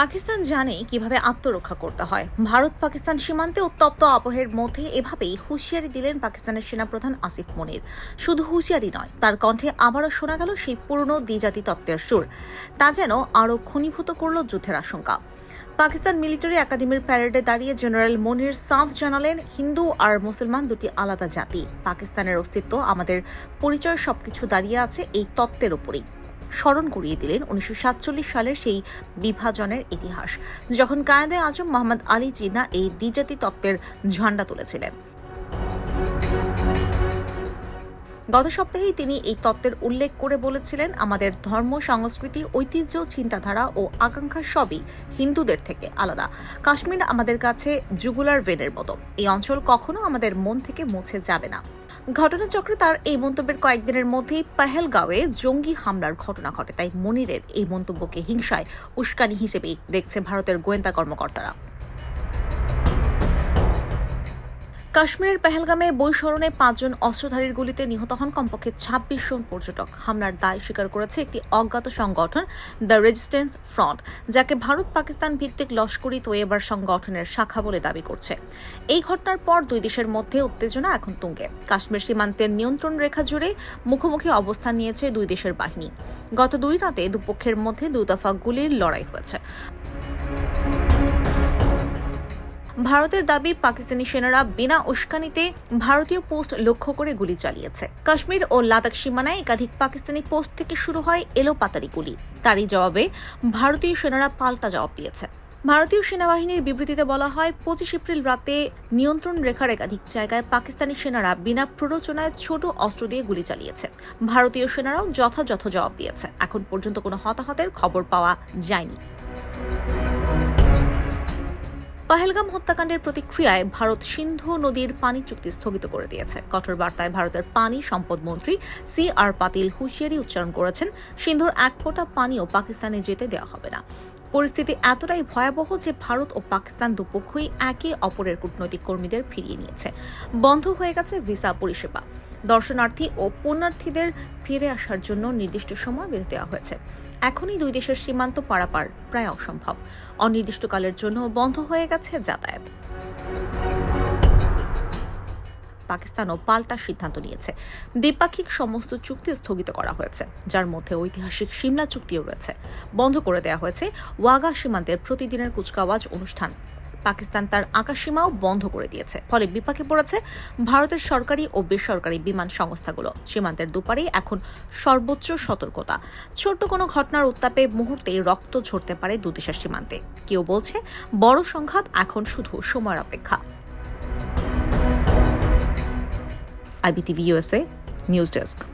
পাকিস্তান জানে কীভাবে আত্মরক্ষা করতে হয়। ভারত পাকিস্তান সীমান্তে উত্তপ্ত আবহের মধ্যে এভাবেই হুঁশিয়ারি দিলেন পাকিস্তানের সেনাপ্রধান আসিফ মনির। শুধু হুঁশিয়ারি নয়, তার কণ্ঠে আবারও শোনা গেল সেই পুরনো দ্বিজাতি তত্ত্বের সুর। তা যেন আরও ঘনীভূত করল যুদ্ধের আশঙ্কা। পাকিস্তান মিলিটারি একাডেমির প্যারেডে দাঁড়িয়ে জেনারেল মনির সাফ জানালেন, হিন্দু আর মুসলমান দুটি আলাদা জাতি। পাকিস্তানের অস্তিত্ব আমাদের পরিচয় সবকিছু দাঁড়িয়ে আছে এই তত্ত্বের উপরেই। স্মরণ করিয়ে দিলেন উনিশশো সাতচল্লিশ সালের সেই বিভাজনের ইতিহাস, যখন কায়েদে আজম মোহাম্মদ আলী জিনা এই দ্বিজাতি তত্ত্বের ঝান্ডা তুলেছিলেন। গত সপ্তাহেই তিনি এই তত্ত্বের উল্লেখ করে বলেছিলেন, আমাদের ধর্ম, সংস্কৃতি, ঐতিহ্য, চিন্তাধারা ও আকাঙ্ক্ষা সবই হিন্দুদের থেকে আলাদা। কাশ্মীর আমাদের কাছে জুগুলার ভেনের মতো। এই অঞ্চল কখনো আমাদের মন থেকে মুছে যাবে না। ঘটনাচক্রে তার এই মন্তব্যের কয়েকদিনের মধ্যেই পেহেলগাঁওয়ে জঙ্গি হামলার ঘটনা ঘটে। তাই মনিরের এই মন্তব্যকে হিংসায় উস্কানি হিসেবেই দেখছে ভারতের গোয়েন্দা কর্মকর্তারা। কাশ্মীরের পেহেলগামে বৈস্মরণে পাঁচজন অস্ত্রধারীর গুলিতে নিহত হন কমপক্ষে ছাব্বিশ জন পর্যটক। হামলার দায় স্বীকার করেছে একটি অজ্ঞাত সংগঠন, দ্য রেজিস্ট্যান্স ফ্রন্ট, যাকে ভারত পাকিস্তান ভিত্তিক লস্করি তোয়েবার সংগঠনের শাখা বলে দাবি করছে। এই ঘটনার পর দুই দেশের মধ্যে উত্তেজনা এখন তুঙ্গে। কাশ্মীর সীমান্তের নিয়ন্ত্রণ রেখা জুড়ে মুখোমুখি অবস্থান নিয়েছে দুই দেশের বাহিনী। গত দুই রাতে দুপক্ষের মধ্যে দুদফা গুলির লড়াই হয়েছে। ভারতের দাবি, পাকিস্তানি সেনারা বিনা উস্কানিতে ভারতীয় পোস্ট লক্ষ্য করে গুলি চালিয়েছে। কাশ্মীর ও লাদাখ সীমানায় একাধিক পাকিস্তানি পোস্ট থেকে শুরু হয় এলোপাতারি গুলি। তারই জবাবে ভারতীয় সেনারা পাল্টা জবাব দিয়েছে। ভারতীয় সেনাবাহিনীর বিবৃতিতে বলা হয়, পঁচিশ এপ্রিল রাতে নিয়ন্ত্রণ রেখার একাধিক জায়গায় পাকিস্তানি সেনারা বিনা প্ররোচনায় ছোট অস্ত্র দিয়ে গুলি চালিয়েছে। ভারতীয় সেনারাও যথাযথ জবাব দিয়েছে। এখন পর্যন্ত কোনো হতাহতের খবর পাওয়া যায়নি। পাহেলগাম হত্যাকাণ্ডের প্রতিক্রিয়ায় ভারত সিন্ধু নদীর পানি চুক্তি স্থগিত করে দিয়েছে। কঠোর বার্তায় ভারতের পানি সম্পদ মন্ত্রী সি আর পাতিল হুঁশিয়ারি উচ্চারণ করেছেন, সিন্ধুর এক ফোঁটা পানিও পাকিস্তানে যেতে দেওয়া হবে না। পরিস্থিতি এতটাই ভয়াবহ যে ভারত ও পাকিস্তান দুপক্ষই একে অপরের কূটনৈতিক কর্মীদের ফিরিয়ে নিয়েছে। বন্ধ হয়ে গেছে ভিসা পরিষেবা। দর্শনার্থী ও পুণ্যার্থীদের ফিরে আসার জন্য নির্দিষ্ট সময় বেঁধে দেওয়া হয়েছে। এখনই দুই দেশের সীমান্ত পারাপার প্রায় অসম্ভব। অনির্দিষ্টকালের জন্য বন্ধ হয়ে গেছে যাতায়াত। পাকিস্তানও পাল্টা সিদ্ধান্ত নিয়েছে। দ্বিপাক্ষিক সমস্ত চুক্তি স্থগিত করা হয়েছে, যার মধ্যে ঐতিহাসিক সিমলা চুক্তিও রয়েছে। বন্ধ করে দেওয়া হয়েছে ওয়াগা সীমান্তের প্রতিদিনের কুচকাওয়াজ অনুষ্ঠান। পাকিস্তান তার আকাশসীমাও বন্ধ করে দিয়েছে, ফলে বিপাকে পড়েছে ভারতের সরকারি ও বেসরকারি বিমান সংস্থাগুলো। সীমান্তের দুপারেই এখন সর্বোচ্চ সতর্কতা। ছোট্ট কোনো ঘটনার উত্তাপে মুহূর্তেই রক্ত ঝরতে পারে দুদেশের সীমান্তে। কেউ বলছে বড় সংঘাত এখন শুধু সময়ের অপেক্ষা। IBTV USA News Desk.